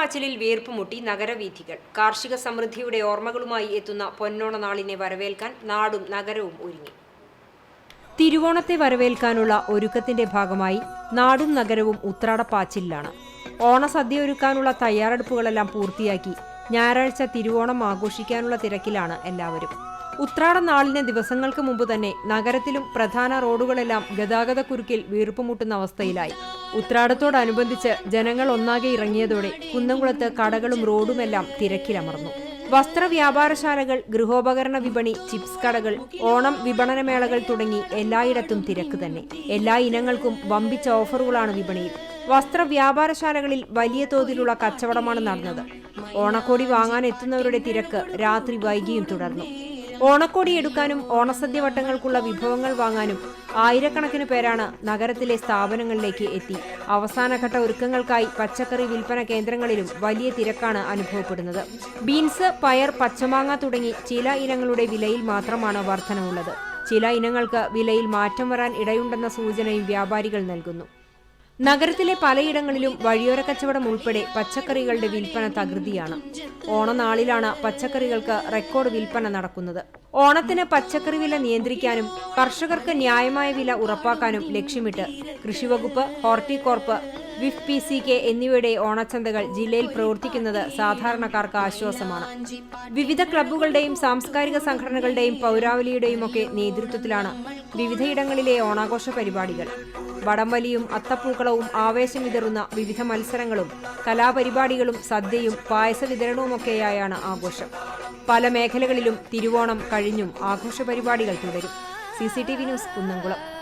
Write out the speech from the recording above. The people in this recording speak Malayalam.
ഉത്രാടപ്പാച്ചിലിൽ വീർപ്പുമുട്ടി നഗരവീഥികൾ. കാർഷിക സമൃദ്ധിയുടെ ഓർമ്മകളുമായി എത്തുന്ന പൊന്നോണ നാളിനെ വരവേൽക്കാൻ നാടും നഗരവും ഒരുങ്ങി. തിരുവോണത്തെ വരവേൽക്കാനുള്ള ഒരുക്കത്തിന്റെ ഭാഗമായി നാടും നഗരവും ഉത്രാടപ്പാച്ചിലാണ് ഓണസദ്യ ഒരുക്കാനുള്ള തയ്യാറെടുപ്പുകളെല്ലാം പൂർത്തിയാക്കി ഞായറാഴ്ച തിരുവോണം ആഘോഷിക്കാനുള്ള തിരക്കിലാണ് എല്ലാവരും. ഉത്രാട നാളിന് ദിവസങ്ങൾക്ക് മുമ്പ് തന്നെ നഗരത്തിലും പ്രധാന റോഡുകളെല്ലാം ഗതാഗതക്കുരുക്കിൽ വീർപ്പുമുട്ടുന്ന അവസ്ഥയിലായി. ഉത്രാടത്തോടനുബന്ധിച്ച് ജനങ്ങൾ ഒന്നാകെ ഇറങ്ങിയതോടെ കുന്നംകുളത്ത് കടകളും റോഡുമെല്ലാം തിരക്കിലമർന്നു. വസ്ത്രവ്യാപാരശാലകൾ ഗൃഹോപകരണ വിപണി ചിപ്സ് കടകൾ ഓണം വിപണനമേളകൾ തുടങ്ങി എല്ലായിടത്തും തിരക്ക് തന്നെ. എല്ലാ ഇനങ്ങൾക്കും വമ്പിച്ച ഓഫറുകളാണ് വിപണിയിൽ. വസ്ത്രവ്യാപാരശാലകളിൽ വലിയ തോതിലുള്ള കച്ചവടമാണ് നടന്നത്. ഓണക്കോടി വാങ്ങാൻ എത്തുന്നവരുടെ തിരക്ക് രാത്രി വൈകിയും തുടർന്നു. ഓണക്കോടി എടുക്കാനും ഓണസദ്യ വട്ടങ്ങൾക്കുള്ള വിഭവങ്ങൾ വാങ്ങാനും ആയിരക്കണക്കിന് പേരാണ് നഗരത്തിലെ സ്ഥാപനങ്ങളിലേക്ക് എത്തി. അവസാനഘട്ട ഒരുക്കങ്ങൾക്കായി പച്ചക്കറി വിൽപ്പന കേന്ദ്രങ്ങളിലും വലിയ തിരക്കാണ് അനുഭവപ്പെടുന്നത്. ബീൻസ് പയർ പച്ചമാങ്ങ തുടങ്ങി ചില ഇനങ്ങളുടെ വിലയിൽ മാത്രമാണ് വർധനവുള്ളത്. ചില ഇനങ്ങൾക്ക് വിലയിൽ മാറ്റം വരാൻ ഇടയുണ്ടെന്ന സൂചനയും വ്യാപാരികൾ നൽകുന്നു. നഗരത്തിലെ പലയിടങ്ങളിലും വഴിയോര കച്ചവടം ഉൾപ്പെടെ പച്ചക്കറികളുടെ വിൽപ്പന തകൃതിയാണ്. ഓണനാളിലാണ് പച്ചക്കറികൾക്ക് റെക്കോർഡ് വിൽപ്പന നടക്കുന്നത്. ഓണത്തിന് പച്ചക്കറി വില നിയന്ത്രിക്കാനും കർഷകർക്ക് ന്യായമായ വില ഉറപ്പാക്കാനും ലക്ഷ്യമിട്ട് കൃഷിവകുപ്പ് Horticorp V F P C K എന്നിവയുടെ ഓണച്ചന്തകൾ ജില്ലയിൽ പ്രവർത്തിക്കുന്നത് സാധാരണക്കാർക്ക് ആശ്വാസമാണ്. വിവിധ ക്ലബ്ബുകളുടെയും സാംസ്കാരിക സംഘടനകളുടെയും പൗരാവലിയുടെയും ഒക്കെ നേതൃത്വത്തിലാണ് വിവിധയിടങ്ങളിലെ ഓണാഘോഷ പരിപാടികൾ. വടംവലിയും അത്തപ്പൂക്കളവും ആവേശം വിതറുന്ന വിവിധ മത്സരങ്ങളും കലാപരിപാടികളും സദ്യയും പായസ വിതരണവുമൊക്കെയായാണ് ആഘോഷം. പല മേഖലകളിലും തിരുവോണം കഴിഞ്ഞും ആഘോഷ പരിപാടികൾ തുടരും. C C T V news Kunnamkulam.